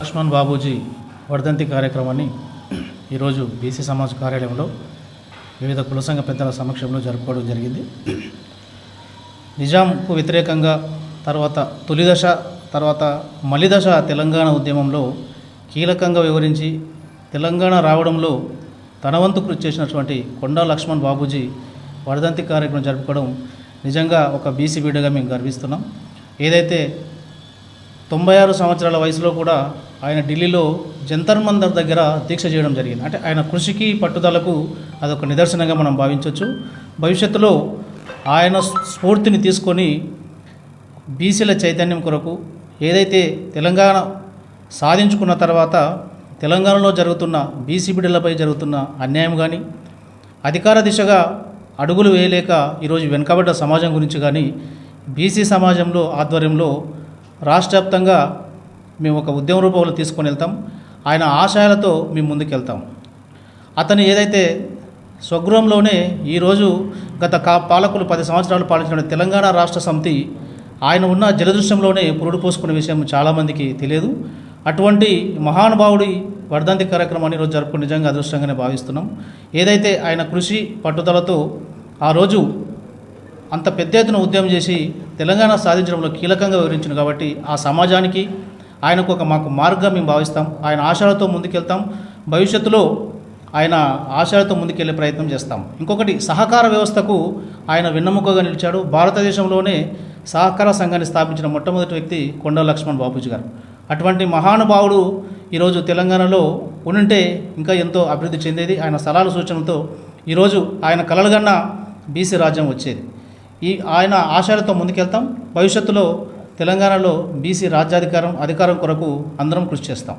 లక్ష్మణ్ బాబూజీ వర్ధంతి కార్యక్రమాన్ని ఈరోజు బీసీ సమాజ్ కార్యాలయంలో వివిధ కులసంఘ పెద్దల సమక్షంలో జరుపుకోవడం జరిగింది. నిజాంకు వ్యతిరేకంగా తర్వాత తొలిదశ తర్వాత మలిదశ తెలంగాణ ఉద్యమంలో కీలకంగా వివరించి తెలంగాణ రావడంలో తన వంతు కృషి చేసినటువంటి కొండా లక్ష్మణ్ బాబూజీ వర్ధంతి కార్యక్రమం జరుపుకోవడం నిజంగా ఒక బీసీ బిడ్డగా మేము గర్విస్తున్నాం. ఏదైతే తొంభై ఆరు సంవత్సరాల వయసులో కూడా ఆయన ఢిల్లీలో జంతర్ మందర్ దగ్గర దీక్ష చేయడం జరిగింది. అంటే ఆయన కృషికి పట్టుదలకు అదొక నిదర్శనంగా మనం భావించవచ్చు. భవిష్యత్తులో ఆయన స్ఫూర్తిని తీసుకొని బీసీల చైతన్యం కొరకు ఏదైతే తెలంగాణ సాధించుకున్న తర్వాత తెలంగాణలో జరుగుతున్న బీసీ బిడ్డలపై జరుగుతున్న అన్యాయం కానీ అధికార దిశగా అడుగులు వేయలేక ఈరోజు వెనుకబడ్డ సమాజం గురించి కానీ బీసీ సమాజంలో ఆధ్వర్యంలో రాష్ట్ర వ్యాప్తంగా మేము ఒక ఉద్యమ రూపంలో తీసుకొని వెళ్తాం. ఆయన ఆశయాలతో మేము ముందుకెళ్తాం. అతను ఏదైతే స్వగృహంలోనే ఈరోజు గత కా పాలకులు పది సంవత్సరాలు పాలించిన తెలంగాణ రాష్ట్ర సమితి ఆయన ఉన్న జలదృశ్యంలోనే పురుడు పోసుకునే విషయం చాలామందికి తెలియదు. అటువంటి మహానుభావుడి వర్ధంతి కార్యక్రమాన్ని ఈరోజు జరుపుకుని నిజంగా అదృష్టంగానే భావిస్తున్నాం. ఏదైతే ఆయన కృషి పట్టుదలతో ఆ రోజు అంత పెద్ద ఎత్తున ఉద్యమం చేసి తెలంగాణ సాధించడంలో కీలకంగా వివరించింది కాబట్టి ఆ సమాజానికి ఆయనకు ఒక మాకు మార్గం మేము భావిస్తాం. ఆయన ఆశయాలతో ముందుకెళ్తాం. భవిష్యత్తులో ఆయన ఆశయాలతో ముందుకెళ్ళే ప్రయత్నం చేస్తాం. ఇంకొకటి సహకార వ్యవస్థకు ఆయన వెన్నెముకగా నిలిచాడు. భారతదేశంలోనే సహకార సంఘాన్ని స్థాపించిన మొట్టమొదటి వ్యక్తి కొండ లక్ష్మణ్ బాపూజీ గారు. అటువంటి మహానుభావుడు ఈరోజు తెలంగాణలో ఉంటే ఇంకా ఎంతో అభివృద్ధి చెందేది. ఆయన సలహాల సూచనలతో ఈరోజు ఆయన కలలుగన్న బీసీ రాజ్యం వచ్చేది. ఈ ఆయన ఆశయాలతో ముందుకెళ్తాం. భవిష్యత్తులో తెలంగాణలో బీసీ రాజ్యాధికారం అధికారం కొరకు అందరం కృషి చేస్తాం.